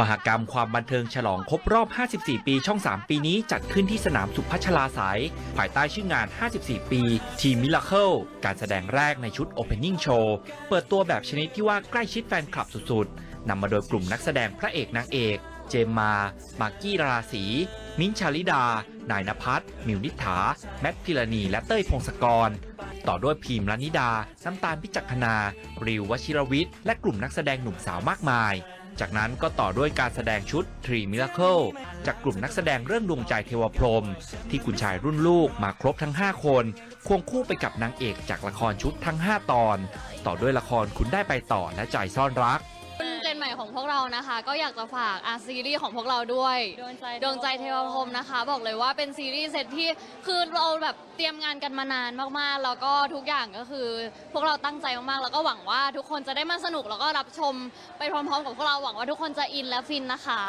มหกรรมความบันเทิงฉลองครบรอบ 54 ปีช่อง 3 ปีนี้จัดขึ้นที่สนามสุพัชลาสาย ภายใต้ชื่องาน 54 ปีทีมิลเคิลการแสดงแรกในชุด Opening Show เปิดตัวแบบชนิดที่ว่าใกล้ชิดแฟนคลับสุดๆ นำมาโดยกลุ่มนักแสดงพระเอกนางเอก เจมมา มากกี้ราศี มิ้นชาลิดา นายนภัสมิวนิฐา แมทพิรณี และเต้ยพงศกรต่อด้วยพีมลนิดา น้ำตาลพิจักขณาริววชิรวิทย์ และกลุ่มนักแสดงหนุ่มสาวมากมาย จากนั้นก็ต่อด้วยการแสดงชุด Three Miracle จากกลุ่มนักแสดงเรื่องดวงใจเทวพรม ที่คุณชายรุ่นลูกมาครบทั้ง 5 คน ควงคู่ไปกับนางเอกจากละครชุดทั้ง 5 ตอน ต่อด้วยละครคุณได้ไปต่อและใจซ่อนรัก ใหม่ของพวกเรานะคะ ก็อยากจะฝากอาซีรีส์ของพวกเราด้วยดวงใจดวงใจเทวพรหมนะคะ บอกเลยว่าเป็นซีรีส์เซตที่คือเราแบบเตรียมงานกันมานานมากๆ แล้วก็ทุกอย่างก็คือ พวกเราตั้งใจมากๆ แล้วก็หวังว่าทุกคนจะได้มาสนุกแล้วก็รับชมไปพร้อมๆ กับพวกเราหวังว่าทุกคนจะอินและฟินนะคะ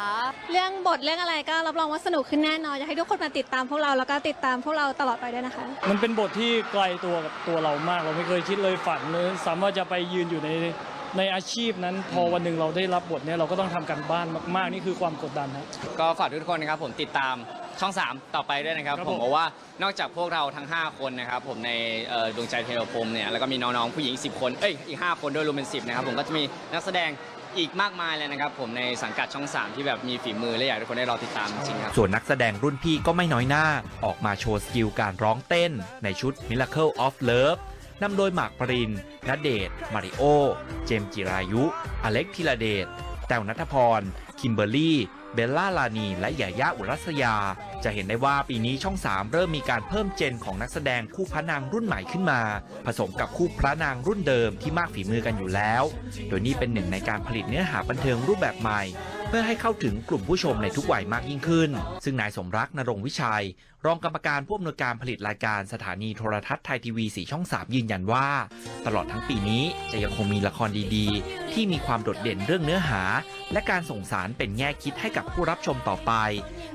เรื่องบทเรื่องอะไรก็รับรองว่าสนุกขึ้นแน่นอนอยากให้ทุกคนมาติดตามพวกเราแล้วก็ติดตามพวกเราตลอดไปด้วยนะคะ มันเป็นบทที่ไกลตัวกับตัวเรามาก เราไม่เคยคิดเลยฝันเลยสามารถจะไปยืนอยู่ใน ในอาชีพนั้นพอวันหนึ่งเราได้รับบทเนี้ยเราก็ต้องทำกันบ้านมากๆ นี่คือความกดดันครับ ก็ฝากทุกคนนะครับผมติดตามช่อง 3 ต่อไปด้วยนะครับ ครับผผมม บอกว่านอกจากพวกเราทั้ง 5 คนนะครับผมในเอ่อดวงใจเทวพรหมเนี่ยแล้วก็มีน้องๆผู้หญิงอีก10 คนเอ้ยอีก 5 คนด้วยรวมเป็น 10 นะครับผมก็จะมีนักแสดงอีกมากมายเลยนะครับผมในสังกัดช่อง 3 ที่แบบมีฝีมือและอยากให้ทุกคนได้รอติดตามจริงๆครับ ส่วนนักแสดงรุ่นพี่ก็ไม่น้อยหน้า ออกมาโชว์สกิลการร้องเต้น ในชุด Miracle of Love นำโดยหมากปรินณเดชมาริโอ เจมจิรายุ อเล็กธีรเดช แต้วนัทพร คิมเบอร์รี่ เบลล่าลานี และหยาย่าอุรัสยา จะเห็นได้ว่าปีนี้ช่อง 3 เริ่มมีการเพิ่มเจนของนักแสดงคู่พระนางรุ่นใหม่ขึ้นมา ผสมกับคู่พระนางรุ่นเดิมที่มากฝีมือกันอยู่แล้ว โดยนี่เป็นหนึ่งในการผลิตเนื้อหาบันเทิงรูปแบบใหม่ เพื่อให้เข้าถึงกลุ่มผู้ชมในทุกวัยมากยิ่งขึ้น ซึ่งนายสมรักนรงวิชัย รองกรรมการผู้อำนวยการผลิตรายการสถานีโทรทัศน์ไทยทีวีสีช่อง 3 ยืนยันว่า ตลอดทั้งปีนี้จะยังคงมีละครดีๆ ที่มีความโดดเด่นเรื่องเนื้อหา และการส่งสารเป็นแง่คิดให้กับผู้รับชมต่อไป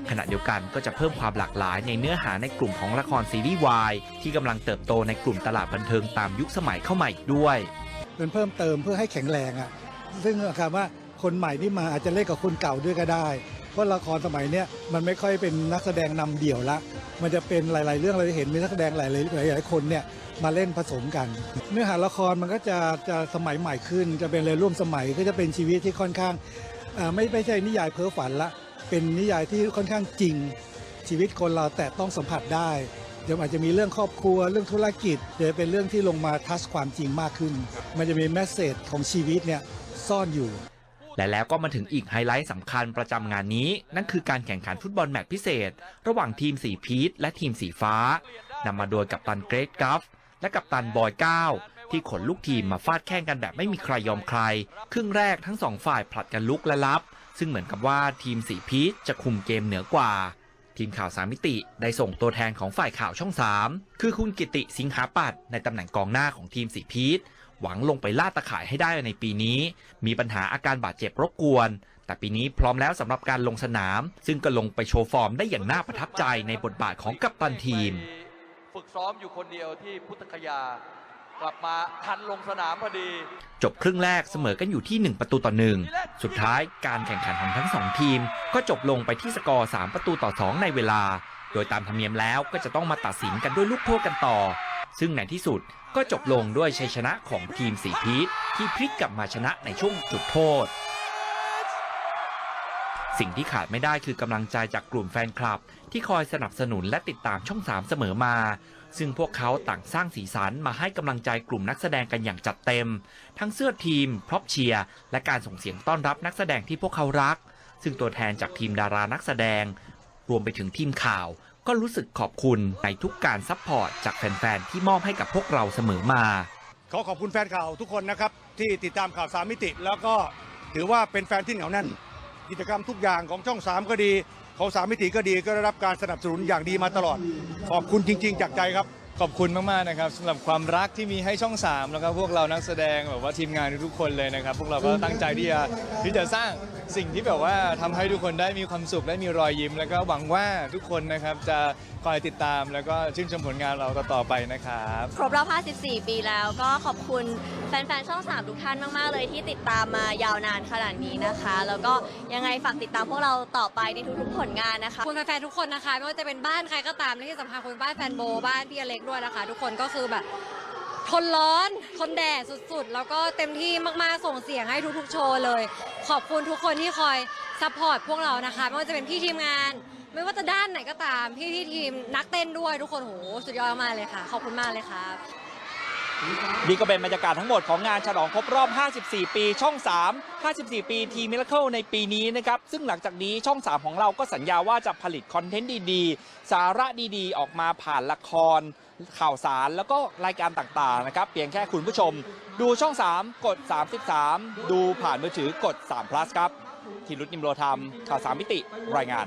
ขณะเดียวกันก็จะเพิ่มความหลากหลายในเนื้อหาในกลุ่มของละครซีรีส์วายที่กำลังเติบโตในกลุ่มตลาดบันเทิงตามยุคสมัยเข้ามาอีกด้วยเป็นเพิ่มเติมเพื่อให้แข็งแรงอะซึ่งคำว่า คนใหม่ที่มาอาจจะเล่นกับคนเก่าด้วยก็ได้ เพราะละครสมัยเนี้ยมันไม่ค่อยเป็นนักแสดงนำเดี่ยวละ มันจะเป็นหลาย ๆ เรื่องเราจะเห็นมีนักแสดงหลาย ๆ หลาย ๆ คนเนี่ยมาเล่นผสมกัน เนื้อหาละครมันก็จะจะสมัยใหม่ขึ้น จะเป็นเลยร่วมสมัยก็จะเป็นชีวิตที่ค่อนข้างไม่ไม่ใช่นิยายเพ้อฝันละ เป็นนิยายที่ค่อนข้างจริง ชีวิตคนเราแต่ต้องสัมผัสได้เดี๋ยวอาจจะมีเรื่องครอบครัวเรื่องธุรกิจเดี๋ยวเป็นเรื่องที่ลงมาทัชความจริงมากขึ้น มันจะมีแมสเซจของชีวิตเนี่ยซ่อนอยู่ และแล้วก็มาถึงอีกไฮไลท์สำคัญประจำงานนี้ นั่นคือการแข่งขันฟุตบอลแมตช์พิเศษ ระหว่างทีมสีพีชและทีมสีฟ้านำมาโดยกัปตันเกรทกัฟและกัปตันบอยก้าวที่ขนลูกทีมมาฟาดแข่งกันแบบไม่มีใครยอมใคร ครึ่งแรกทั้งสองฝ่ายผลัดกันลุกและรับ ซึ่งเหมือนกับว่าทีมสีพีชจะคุมเกมเหนือกว่า ทีมข่าวสามมิติได้ส่งตัวแทนของฝ่ายข่าวช่อง 3 คือคุณกิติสิงหาปัตในตำแหน่งกองหน้าของทีมสีพีช หวังลงไปล่าตะข่ายให้ได้ในปีนี้ มีปัญหาอาการบาดเจ็บรบกวน แต่ปีนี้พร้อมแล้วสำหรับการลงสนาม ซึ่งก็ลงไปโชว์ฟอร์มได้อย่างน่าประทับใจในบทบาทของกัปตันทีม ฝึกซ้อมอยู่คนเดียวที่พุทธคยากลับมาทันลงสนามพอดี จบครึ่งแรกเสมอกันอยู่ที่ 1 ประตูต่อหนึ่งสุดท้ายการแข่งขันของทั้งสองทีม ก็จบลงไปที่สกอร์ 3 ประตูต่อ 2 ในเวลา โดยตามธรรมเนียมแล้วก็จะต้องมาตัดสินกันด้วยลูกโทษกันต่อ ซึ่งในที่สุดก็จบลงด้วยชัยชนะของทีมสีพีชที่พลิกกลับมาชนะในช่วงจุดโทษ สิ่งที่ขาดไม่ได้คือกำลังใจจากกลุ่มแฟนคลับ ที่คอยสนับสนุนและติดตามช่อง3เสมอมา ซึ่งพวกเขาต่างสร้างสีสันมาให้กำลังใจกลุ่มนักแสดงกันอย่างจัดเต็ม ทั้งเสื้อทีม พร็อพเชียร์และการส่งเสียงต้อนรับนักแสดงที่พวกเขารัก ซึ่งตัวแทนจากทีมดารานักแสดง รวมไปถึงทีมข่าว ก็รู้สึกขอบคุณในทุกการซัพพอร์ตจากแฟนๆที่มอบให้กับพวกเราเสมอมา ขอขอบคุณแฟนข่าวทุกคนนะครับ ที่ติดตามข่าวสามมิติ แล้วก็ถือว่าเป็นแฟนที่เหนียวแน่น กิจกรรมทุกอย่างของช่อง 3 ก็ดี ของสามมิติก็ดีก็ได้รับการสนับสนุนอย่างดีมาตลอด ขอบคุณจริง ๆ จากใจครับ ขอบคุณมากๆนะครับสำหรับความรักที่มีให้ช่อง 3 แล้วก็พวกเรานักแสดงแบบว่าทีมงานทุกๆคนเลยนะครับ พวกเราก็ตั้งใจที่จะที่จะสร้างสิ่งที่แบบว่าทำให้ทุกคนได้มีความสุขได้มีรอยยิ้ม แล้วก็หวังว่าทุกคนนะครับจะคอยติดตามแล้วก็ชื่นชมผลงานเราต่อๆไปนะครับ ครบรอบ 54 ปีแล้วก็ขอบคุณแฟนๆ ช่อง 3 ทุกท่านมาก ๆ เลยที่ติดตามมายาวนานขนาดนี้นะคะ แล้วก็ยังไงฝากติดตามพวกเราต่อไปในทุกๆ ผลงานนะคะ ขอบคุณแฟนๆ ทุกคนนะคะ ไม่ว่าจะเป็นบ้านใครก็ตามและที่สำคัญคุณบ้านแฟนโบบ้านพี่อเล็กด้วยนะคะ ทุกคนก็คือแบบทนร้อนทนแดดสุดๆ แล้วก็เต็มที่มากๆส่งเสียงให้ทุกๆ โชว์เลย ขอบคุณทุกคนที่คอยซัพพอร์ตพวกเรานะคะไม่ว่าจะเป็นพี่ทีมงาน ไม่ว่าจะด้านไหนก็ตาม พี่ที่ทีมนักเต้นด้วยทุกคนโหสุดยอดมากเลยค่ะ ขอบคุณมากเลยครับ นี่ก็เป็นบรรยากาศทั้งหมดของงานฉลองครบรอบ 54 ปีช่อง 3 54 ปีทีมิ r เคิลในปีนี้นะครับ ซึ่งหลังจากนี้ช่อง 3 ของเราก็สัญญาว่าจะผลิตคอนเทนต์ดีๆ สาระดีๆ ออกมาผ่านละครข่าวสารแล้วก็รายการต่างๆนะครับเพียงแค่คุณผู้ชม ดูช่อง 3 กด 33 ดูผ่านมือถือกด3 plus ครับทีรุตนิมโรธรรมข่าวสามมิติรายงาน